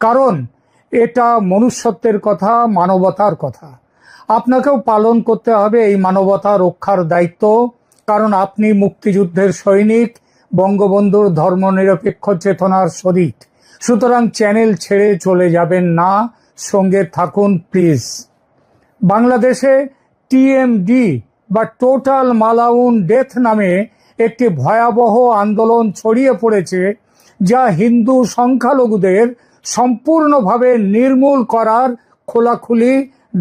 কারণ এটা মনুষ্যত্বের কথা, মানবতার কথা। আপনাকেও পালন করতে হবে এই মানবতা রক্ষার দায়িত্ব। কারণ আপনি মুক্তিযুদ্ধের সৈনিক, বঙ্গবন্ধুর ধর্মনিরপেক্ষ চেতনার শরিক সুতরাং চ্যানেল ছেড়ে চলে যাবেন না। সঙ্গে থাকুন, প্লিজ। বাংলাদেশে টিএমডি বা টোটাল মালাউন ডেথ নামে একটি ভয়াবহ আন্দোলন ছড়িয়ে পড়েছে। যা হিন্দু সংখ্যালঘুদের সম্পূর্ণভাবে নির্মূল করার খোলাখুলি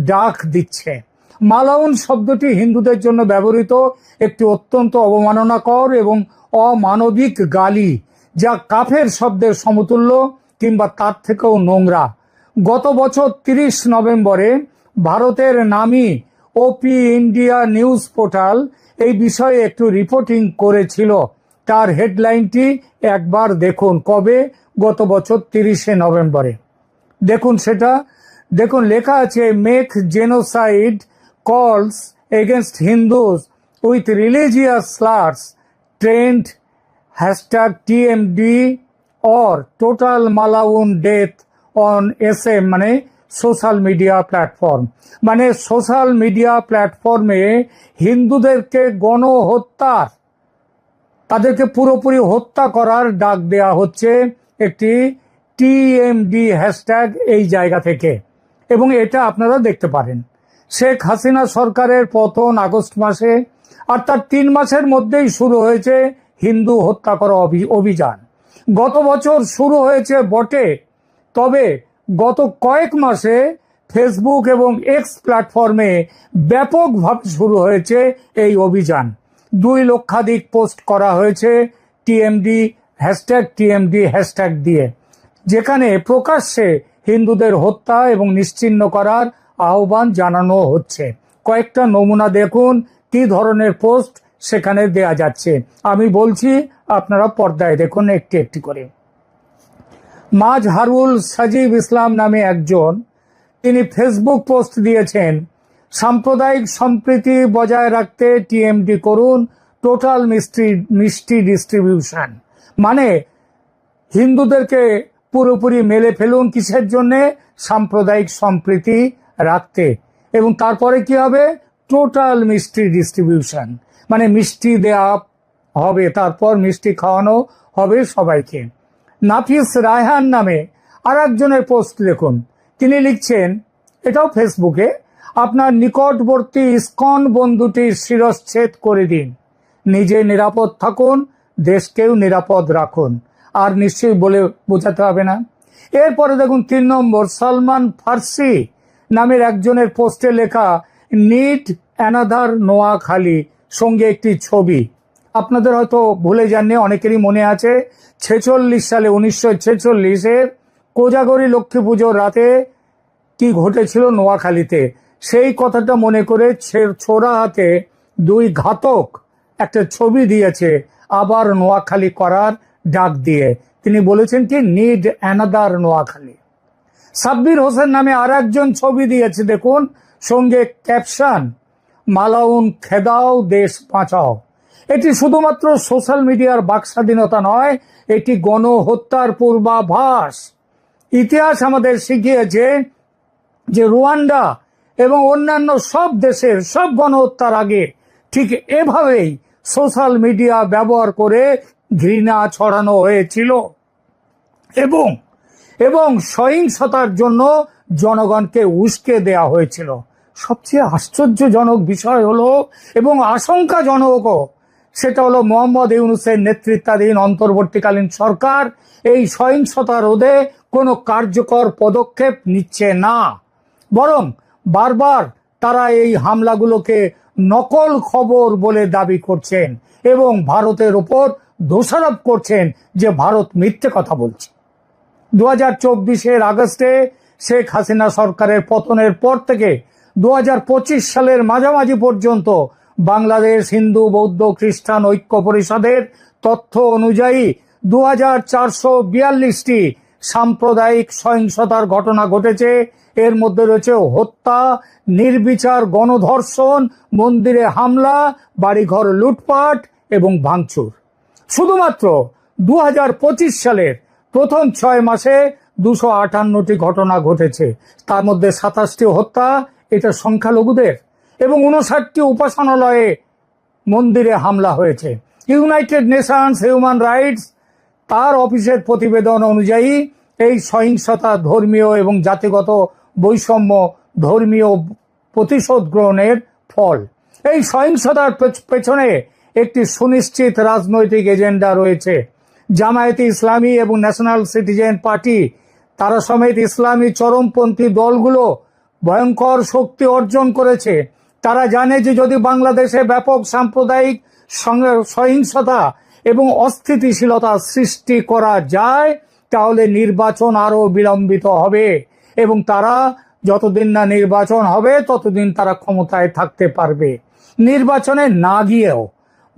ডাক দিচ্ছে। মালাউন শব্দটি হিন্দুদের জন্য ব্যবহৃত একটি অত্যন্ত অবমাননাকর এবং অমানবিক গালি, যা কাফের শব্দের সমতুল্য কিংবা তার থেকেও নোংরা। গত বছর তিরিশ নভেম্বরে ভারতের নামী ওপি ইন্ডিয়া নিউজ পোর্টাল এই বিষয়ে একটু রিপোর্টিং করেছিল। তার হেডলাইনটি একবার দেখুন, কবে? গত বছর তিরিশে নভেম্বরে। দেখুন সেটা। দেখুন, লেখা আছে make genocide calls against Hindus with religious slurs trend hashtag TMD or total মালাউন death on S M মানে সোশ্যাল মিডিয়া প্ল্যাটফর্ম মানে সোশ্যাল মিডিয়া প্ল্যাটফর্মে হিন্দুদেরকে গণহত্যার তাদেরকে পুরোপুরি হত্যা করার ডাক দেয়া হচ্ছে একটি টিএমডি হ্যাশট্যাগ এই জায়গা থেকে। এবং এটা আপনারা দেখতে পারেন। শেখ হাসিনা সরকারের পতন আগস্ট মাসে আর তার তিন মাসের মধ্যেই শুরু হয়েছে হিন্দু হত্যা করা অভি- অভিযান। গত বছর শুরু হয়েছে বটে, তবে গত কয়েক মাসে ফেসবুক এবং এক্স প্ল্যাটফর্মে ব্যাপকভাবে শুরু হয়েছে এই অভিযান। দুই লক্ষাধিক পোস্ট করা হয়েছে টিএমডি হ্যাশট্যাগ টিএমডি হ্যাশট্যাগ দিয়ে, যেখানে প্রকাশ্যে হিন্দুদের হত্যা এবং নিশ্চিহ্ন করার আহ্বান জানানো হচ্ছে। কয়েকটা নমুনা দেখুন, কি ধরনের পোস্ট সেখানে দেয়া যাচ্ছে। আমি বলছি, আপনারা পর্দায় দেখুন একটি একটি করে। মাজহারুল সাজিব ইসলাম নামে একজন, তিনি ফেসবুক পোস্ট দিয়েছেন সাম্প্রদায়িক সম্প্রীতি বজায় রাখতে টিএমডি করুন, টোটাল মিষ্টি মিষ্টি ডিস্ট্রিবিউশন। মানে হিন্দুদেরকে পুরোপুরি মেলে ফেলুন কিসের জন্যে? সাম্প্রদায়িক সম্প্রীতি রাখতে। এবং তারপরে কি হবে? টোটাল মিষ্টি ডিস্ট্রিবিউশন। মানে মিষ্টি দেয়া হবে, তারপর মিষ্টি খাওয়ানো হবে সবাইকে। নাফিস রায়হান নামে আর একজনের পোস্ট দেখুন তিনি লিখছেন, এটাও ফেসবুকে আপনার নিকটবর্তী ইস্কন বন্ধুটির শিরশ্ছেদ করে দিন। নিজে নিরাপদ থাকুন, দেশকেও নিরাপদ রাখুন। আর নিশ্চয়ই বলে বোঝাতে হবে না। এরপরে দেখুন তিন নম্বর, সালমান ফার্সি নামের একজনের পোস্টে লেখা নিড অ্যানাদার নোয়াখালী সঙ্গে একটি ছবি। আপনাদের হয়তো ভুলে যাননি, অনেকেরই মনে আছে, ছেচল্লিশ সালে, উনিশশো ছেচল্লিশের কোজাগরি লক্ষ্মী পুজোর রাতে কি ঘটেছিল নোয়াখালীতে? সেই কথাটা মনে করে ছোড়া হাতে দুই ঘাতক একটা ছবি দিয়েছে আবার নোয়াখালী করার ডাক দিয়ে। তিনি বলেছেন কি নিড অ্যানাদার নোয়াখালী। সাব্বির হোসেন নামে আর একজন ছবি দিয়েছে, দেখুন, সঙ্গে ক্যাপশন, মালাউন খেদাও, দেশ বাঁচাও। এটি শুধুমাত্র সোশ্যাল মিডিয়ার বাকস্বাধীনতা নয়, এটি গণহত্যার পূর্বাভাস। ইতিহাস আমাদের শিখিয়েছে যে রুয়ান্ডা এবং অন্যান্য সব দেশের সব গণহত্যার আগে ঠিক এভাবেই সোশ্যাল মিডিয়া ব্যবহার করে ঘৃণা ছড়ানো হয়েছিল। এবং এবং সহিংসতার জন্য জনগণকে উস্কে দেয়া হয়েছিল। সবচেয়ে আশ্চর্যজনক বিষয় হলো, এবং আশঙ্কাজনকও, সেটা হলো মোহাম্মদ ইউনুসের নেতৃত্বাধীন অন্তর্বর্তীকালীন সরকার এই সহিংসতা রোধে কোনো কার্যকর পদক্ষেপ নিচ্ছে না। বরং বারবার তারা এই হামলাগুলোকে নকল খবর বলে দাবি করছেন এবং ভারতের ওপর দোষারোপ করছেন যে ভারত মিথ্যে কথা বলছে। দু হাজার চব্বিশের আগস্টে শেখ হাসিনা সরকারের পতনের পর থেকে দু হাজার পঁচিশ সালের মাঝামাঝি পর্যন্ত বাংলাদেশ হিন্দু, বৌদ্ধ, খ্রিস্টান ঐক্য পরিষদের তথ্য অনুযায়ী দু হাজার সাম্প্রদায়িক সহিংসতার ঘটনা ঘটেছে এর মধ্যে রয়েছে হত্যা, নির্বিচার গণধর্ষণ, মন্দিরে হামলা, বাড়িঘর লুটপাট এবং ভাঙচুর। শুধুমাত্র দু হাজার পঁচিশ সালের প্রথম ছয় মাসে দুশো আটান্নটি ঘটনা ঘটেছে। তার মধ্যে সাতাশটি হত্যা, এটা সংখ্যালঘুদের, এবং উনষাটটি উপাসনালয়ে মন্দিরে হামলা হয়েছে। ইউনাইটেড নেশনস হিউম্যান রাইটস তার অফিসের প্রতিবেদন অনুযায়ী এই সহিংসতা ধর্মীয় এবং জাতিগত বৈষম্য ধর্মীয় প্রতিশোধ গ্রহণের ফল। এই সহিংসতার পেছনে একটি সুনিশ্চিত রাজনৈতিক এজেন্ডা রয়েছে। জামায়াতে ইসলামী এবং ন্যাশনাল সিটিজেন পার্টি, তারা সমেত ইসলামী চরমপন্থী দলগুলো ভয়ঙ্কর শক্তি অর্জন করেছে। তারা জানে যে যদি বাংলাদেশে ব্যাপক সাম্প্রদায়িক সহিংসতা এবং অস্থিতিশীলতা সৃষ্টি করা যায়, তাহলে নির্বাচন আরও বিলম্বিত হবে। এবং তারা যতদিন না নির্বাচন হবে, ততদিন তারা ক্ষমতায় থাকতে পারবে। নির্বাচনে না গিয়েও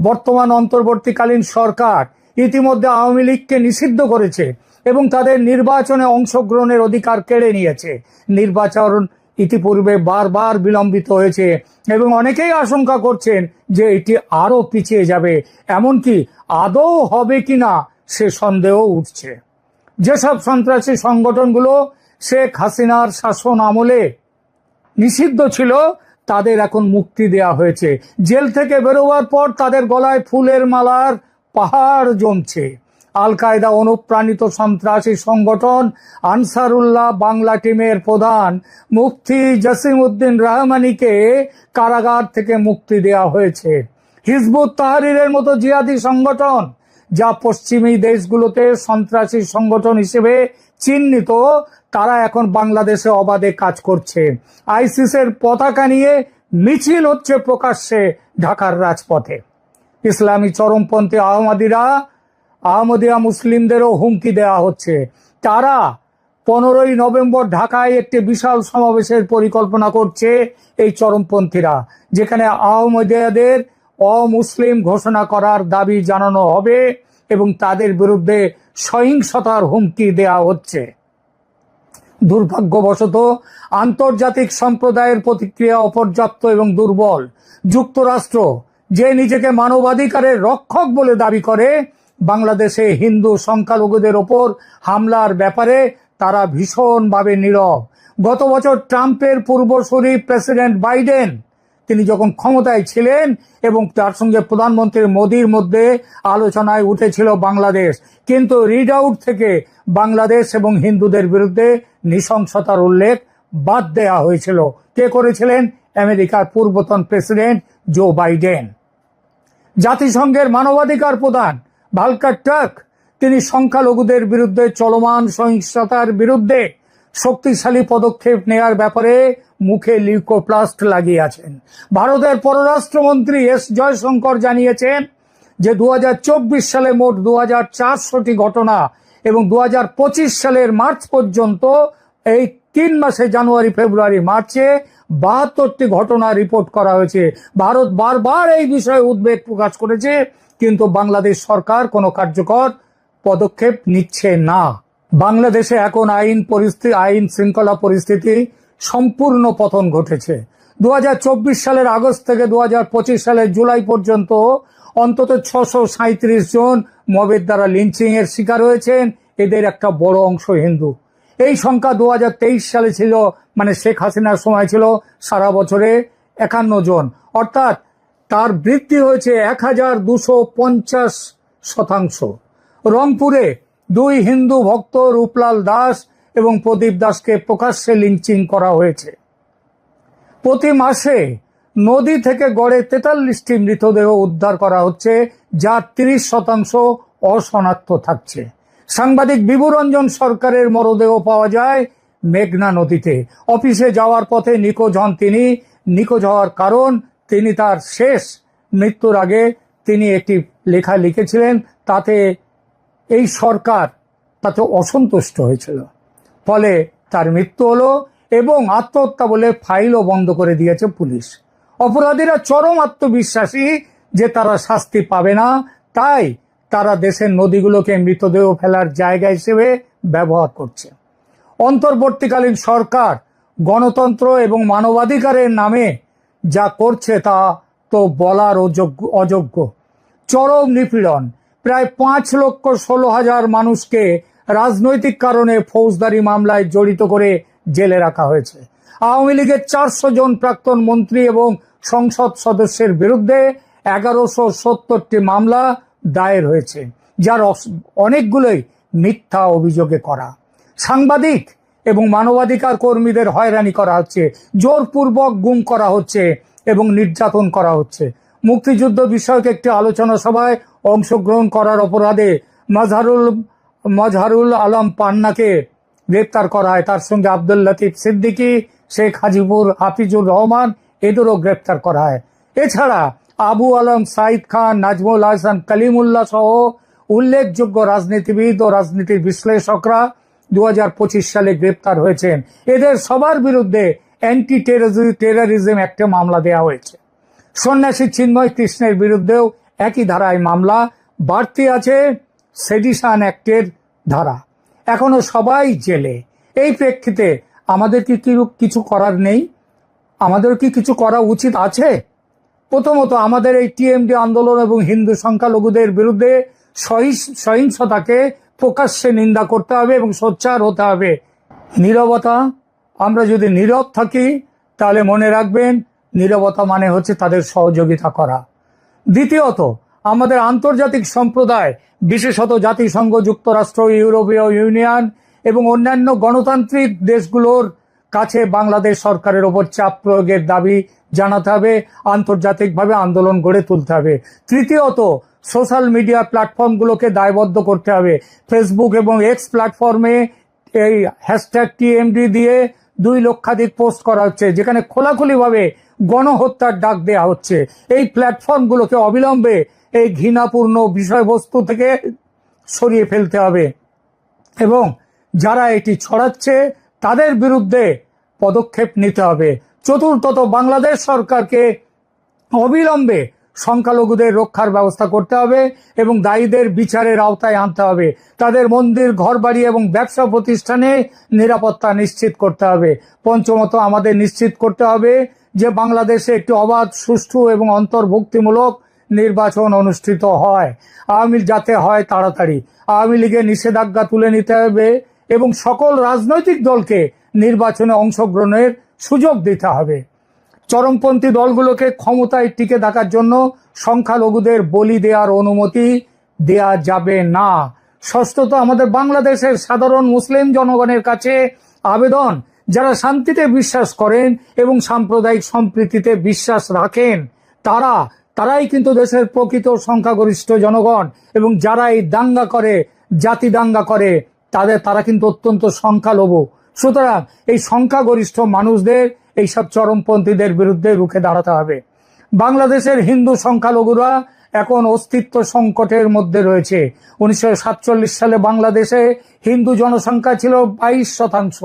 বর্তমান অন্তর্বর্তীকালীন সরকার ইতিমধ্যে আওয়ামী লীগকে নিষিদ্ধ করেছে এবং তাদের নির্বাচনে অংশগ্রহণের অধিকার কেড়ে নিয়েছে। নির্বাচন ইতিপূর্বে বারবার বিলম্বিত হয়েছে এবং অনেকেই আশঙ্কা করছেন যে এটি আরও পিছিয়ে যাবে। এমনকি আদৌ হবে কিনা সে সন্দেহ উঠছে। যেসব সন্ত্রাসী সংগঠনগুলো শেখ হাসিনার শাসন আমলে নিষিদ্ধ ছিল, তাদের এখন মুক্তি দেয়া হয়েছে। জেল থেকে বেরোবার পর তাদের গলায় ফুলের মালার পাহাড় জমছে। আল কায়দা অনুপ্রাণিত সন্ত্রাসী সংগঠন আনসারুল্লাহ বাংলা টিমের প্রধান মুফতি জসিম উদ্দিন রহমানিকে কারাগার থেকে মুক্তি দেয়া হয়েছে। হিজবুত তাহারিরের মতো জিহাদি সংগঠন, যা পশ্চিমী দেশগুলোতে সন্ত্রাসী সংগঠন হিসেবে চিহ্নিত, তারা এখন বাংলাদেশে অবাধে কাজ করছে। আইসিসের পতাকা নিয়ে মিছিল হচ্ছে প্রকাশ্যে ঢাকার রাজপথে। ইসলামী চরমপন্থী আহমদিরা, আহমদিয়া মুসলিমদেরও হুমকি দেওয়া হচ্ছে। তারা পনেরোই নভেম্বর ঢাকায় একটি বিশাল সমাবেশের পরিকল্পনা করছে এই চরমপন্থীরা, যেখানে আহমদিয়াদের অমুসলিম ঘোষণা করার দাবি জানানো হবে এবং তাদের বিরুদ্ধে সহিংসতার হুমকি দেয়া হচ্ছে। দুর্ভাগ্যবশত, আন্তর্জাতিক সম্প্রদায়ের প্রতিক্রিয়া অপর্যাপ্ত এবং দুর্বল। যুক্তরাষ্ট্র, যে নিজেকে মানবাধিকারের রক্ষক বলে দাবি করে, বাংলাদেশে হিন্দু সংখ্যালঘুদের ওপর হামলার ব্যাপারে তারা ভীষণভাবে নীরব। গত বছর ট্রাম্পের পূর্বসূরি প্রেসিডেন্ট বাইডেন তিনি যখন ক্ষমতায় ছিলেন এবং তার সঙ্গে প্রধানমন্ত্রী মোদীর মধ্যে আলোচনায় উঠেছিল বাংলাদেশ, কিন্তু রিড আউট থেকে বাংলাদেশ এবং হিন্দুদের বিরুদ্ধে নৃশংসতার উল্লেখ বাদ দেয়া হয়েছিল। কে করেছিলেন? আমেরিকার পূর্বতন প্রেসিডেন্ট জো বাইডেন। জাতিসংঘের মানবাধিকার প্রধান ভালকার টাক তিনি সংখ্যালঘুদের বিরুদ্ধে চলমান সহিংসতার বিরুদ্ধে শক্তিশালী পদক্ষেপ নেয়ার ব্যাপারে মুখে লিউকোপ্লাস্ট লাগিয়ে আছেন। ভারতের পররাষ্ট্রমন্ত্রী এস জয়শঙ্কর জানিয়েছেন যে দু হাজার চব্বিশ সালে মোট দু চারশোটি ঘটনা এবং দু হাজার পঁচিশ সালের মার্চ পর্যন্ত এই তিন মাসে জানুয়ারি, ফেব্রুয়ারি, মার্চে বাহাত্তরটি ঘটনা রিপোর্ট করা হয়েছে। ভারত বারবার এই বিষয়ে উদ্বেগ প্রকাশ করেছে, কিন্তু বাংলাদেশ সরকার কোনো কার্যকর পদক্ষেপ নিচ্ছে না। বাংলাদেশে এখন আইন পরিস্থিতি আইন শৃঙ্খলা পরিস্থিতি সম্পূর্ণ পতন ঘটেছে। দু হাজার চব্বিশ সালের আগস্ট থেকে দু হাজার পঁচিশ সালের জুলাই পর্যন্ত অন্তত ছশো সাঁত্রিশ জন মবের দ্বারা লিঞ্চিং এর শিকার হয়েছেন। এদের একটা বড় অংশ হিন্দু। এই সংখ্যা দু হাজার তেইশ সালে ছিল মানে শেখ হাসিনার সময় ছিল, সারা বছরে একান্ন জন। অর্থাৎ তার বৃদ্ধি হয়েছে এক হাজার দুশো পঞ্চাশ শতাংশ। রংপুরে দুই হিন্দু ভক্ত রূপলাল দাস এবং প্রদীপ দাসকে প্রকাশ্যে লিঞ্চিং করা হয়েছে। প্রতি মাসে নদী থেকে গড়ে তেতাল্লিশটি মৃতদেহ উদ্ধার করা হচ্ছে, যা তিরিশ শতাংশ অশনাক্ত থাকছে। সাংবাদিক বিভুরঞ্জন সরকারের মরদেহ পাওয়া যায় মেঘনা নদীতে। অফিসে যাওয়ার পথে নিখোঁজ হন তিনি। নিখোঁজ হওয়ার কারণ, তিনি তার শেষ মৃত্যুর আগে তিনি একটি লেখা লিখেছিলেন, তাতে এই সরকার তাতে অসন্তুষ্ট হয়েছিল। ফলে তার মৃত্যু হলো এবং আত্মহত্যা বলে ফাইলও বন্ধ করে দিয়েছে পুলিশ। অপরাধীরা চরম আত্মবিশ্বাসী যে তারা শাস্তি পাবে না, তাই তারা দেশের নদীগুলোকে মৃতদেহ ফেলার জায়গা হিসেবে ব্যবহার করছে। অন্তর্বর্তীকালীন সরকার গণতন্ত্র এবং মানবাধিকারের নামে যা করছে তা তো বলার অযোগ্য অযোগ্য। চরম নিপীড়ন প্রায় পাঁচ লক্ষ ষোলো হাজার মানুষকে রাজনৈতিক কারণে ফৌজদারি মামলায় জড়িত করে জেলে রাখা হয়েছে। আওয়ামী লীগের চারশো জন প্রাক্তন মন্ত্রী এবং সংসদ সদস্যের বিরুদ্ধে এগারোশো সত্তরটি মামলা দায়ের হয়েছে, যার অনেকগুলোই মিথ্যা অভিযোগে করা। সাংবাদিক এবং মানবাধিকার কর্মীদের হয়রানি করা হচ্ছে, জোরপূর্বক গুম করা হচ্ছে এবং নির্যাতন করা হচ্ছে। মুক্তিযুদ্ধ বিষয়ক একটি আলোচনা সভায় অংশগ্রহণ করার অপরাধে মাজহারুল মজহারুল আলম পান্নাকে গ্রেপ্তার করা হয় তার সঙ্গে আব্দুল লতিফ সিদ্দিকী, শেখ হাজিবুর হাফিজুর রহমান এদেরও গ্রেপ্তার করা হয় এছাড়া আবু আলম, সাইদ খান, নাজমুল হাসান, কালিমুল্লাহ সহ উল্লেখযোগ্য রাজনীতিবিদ ও রাজনীতির বিশ্লেষকরা দু হাজার পঁচিশ সালে গ্রেপ্তার হয়েছেন। এদের সবার বিরুদ্ধে অ্যান্টি টেরোরিজম একটা মামলা দেওয়া হয়েছে। সন্ন্যাসী চিন্ময় কৃষ্ণের বিরুদ্ধেও একই ধারায় মামলা। বাড়তি আছে সেডিশন অ্যাক্টের ধারা। এখনও সবাই জেলে। এই প্রেক্ষিতে আমাদের কি কিছু করার নেই? আমাদের কি কিছু করা উচিত আছে? প্রথমত আমাদের এই টিএমডি আন্দোলন এবং হিন্দু সংখ্যালঘুদের বিরুদ্ধে সহিস- সহিংসতাকে প্রকাশ্যে নিন্দা করতে হবে এবং সোচ্চার হতে হবে। নীরবতা, আমরা যদি নীরব থাকি, তাহলে মনে রাখবেন নীরবতা মানে হচ্ছে তাদের সহযোগিতা করা। দ্বিতীয়ত, আমাদের আন্তর্জাতিক সম্প্রদায়, বিশেষত জাতিসংঘ, যুক্তরাষ্ট্র, ইউরোপীয় ইউনিয়ন এবং অন্যান্য গণতান্ত্রিক দেশগুলোর কাছে বাংলাদেশ সরকারের ওপর চাপ প্রয়োগের দাবি জানাতে হবে, আন্তর্জাতিকভাবে আন্দোলন গড়ে তুলতে হবে। তৃতীয়ত, সোশ্যাল মিডিয়া প্ল্যাটফর্মগুলোকে দায়বদ্ধ করতে হবে। ফেসবুক এবং এক্স প্ল্যাটফর্মে এই হ্যাশট্যাগ টিএমডি দিয়ে দুই লক্ষাধিক পোস্ট করা হচ্ছে, যেখানে খোলাখুলিভাবে গণহত্যার ডাক দেওয়া হচ্ছে। এই প্ল্যাটফর্মগুলোকে অবিলম্বে এই ঘৃণাপূর্ণ বিষয়বস্তু থেকে সরিয়ে ফেলতে হবে। এবং যারা এটি ছড়াচ্ছে, তাদের বিরুদ্ধে পদক্ষেপ নিতে হবে। চতুর্থত, বাংলাদেশ সরকারকে অবিলম্বে সংখ্যালঘুদের রক্ষার ব্যবস্থা করতে হবে এবং দায়ীদের বিচারের আওতায় আনতে হবে। তাদের মন্দির, ঘরবাড়ি এবং ব্যবসা প্রতিষ্ঠানে নিরাপত্তা নিশ্চিত করতে হবে। পঞ্চমত, আমাদের নিশ্চিত করতে হবে যে বাংলাদেশে একটি অবাধ, সুষ্ঠু এবং অন্তর্ভুক্তিমূলক নির্বাচন অনুষ্ঠিত হয়। আওয়ামী যাতে হয় তাড়াতাড়ি। আওয়ামী লীগের নিষেধাজ্ঞা তুলে নিতে হবে এবং সকল রাজনৈতিক দলকে নির্বাচনে অংশগ্রহণের সুযোগ দিতে হবে। চরমপন্থী দলগুলোকে ক্ষমতায় টিকে থাকার জন্য সংখ্যালঘুদের বলি দেওয়ার অনুমতি দেয়া যাবে না। ষষ্ঠত আমাদের বাংলাদেশের সাধারণ মুসলিম জনগণের কাছে আবেদন যারা শান্তিতে বিশ্বাস করেন এবং সাম্প্রদায়িক সম্প্রীতিতে বিশ্বাস রাখেন, তারা, তারাই কিন্তু দেশের প্রকৃত সংখ্যাগরিষ্ঠ জনগণ এবং যারা এই দাঙ্গা করে, জাতি দাঙ্গা করে, তাদের, তারা কিন্তু অত্যন্ত সংখ্যালঘু। সুতরাং এই সংখ্যাগরিষ্ঠ মানুষদের, এইসব চরমপন্থীদের বিরুদ্ধে রুখে দাঁড়াতে হবে। বাংলাদেশের হিন্দু সংখ্যালঘুরা এখন অস্তিত্ব সংকটের মধ্যে রয়েছে। উনিশশো সাতচল্লিশ সালে বাংলাদেশে হিন্দু জনসংখ্যা ছিল বাইশ শতাংশ।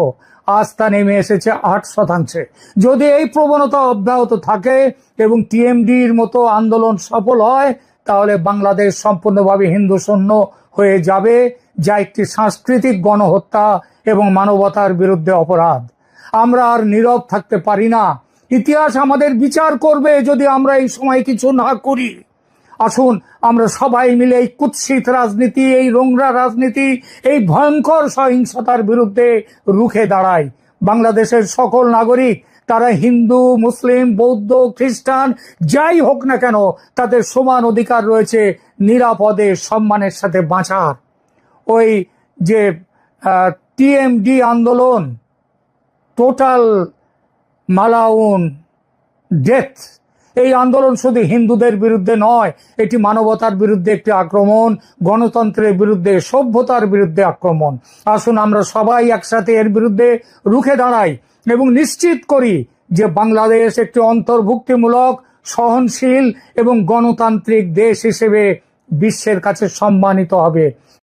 তা নেমে এসেছে আট শতাংশে। যদি এই প্রবণতা অব্যাহত থাকে এবং টিএমডির মতো আন্দোলন সফল হয়, তাহলে বাংলাদেশ সম্পূর্ণভাবে হিন্দু শূন্য হয়ে যাবে, যা একটি সাংস্কৃতিক গণহত্যা এবং মানবতার বিরুদ্ধে অপরাধ। আমরা আর নীরব থাকতে পারি না। ইতিহাস আমাদের বিচার করবে যদি আমরা এই সময় কিছু না করি। আসুন, আমরা সবাই মিলে এই কুৎসিত রাজনীতি, এই রোংরা রাজনীতি, এই ভয়ঙ্কর সহিংসতার বিরুদ্ধে রুখে দাঁড়াই। বাংলাদেশের সকল নাগরিক, তারা হিন্দু, মুসলিম, বৌদ্ধ, খ্রিস্টান, যাই হোক না কেন, তাদের সমান অধিকার রয়েছে নিরাপদে, সম্মানের সাথে বাঁচার। ওই যে টিএমডি আন্দোলন, টোটাল মালাউন ডেথ এই আন্দোলন শুধু হিন্দুদের বিরুদ্ধে নয়, এটি মানবতার বিরুদ্ধে একটি আক্রমণ, গণতন্ত্রের বিরুদ্ধে, সভ্যতার বিরুদ্ধে আক্রমণ। আসুন আমরা সবাই একসাথে এর বিরুদ্ধে রুখে দাঁড়াই এবং নিশ্চিত করি যে বাংলাদেশ একটি অন্তর্ভুক্তিমূলক, সহনশীল এবং গণতান্ত্রিক দেশ হিসেবে বিশ্বের কাছে সম্মানিত হবে।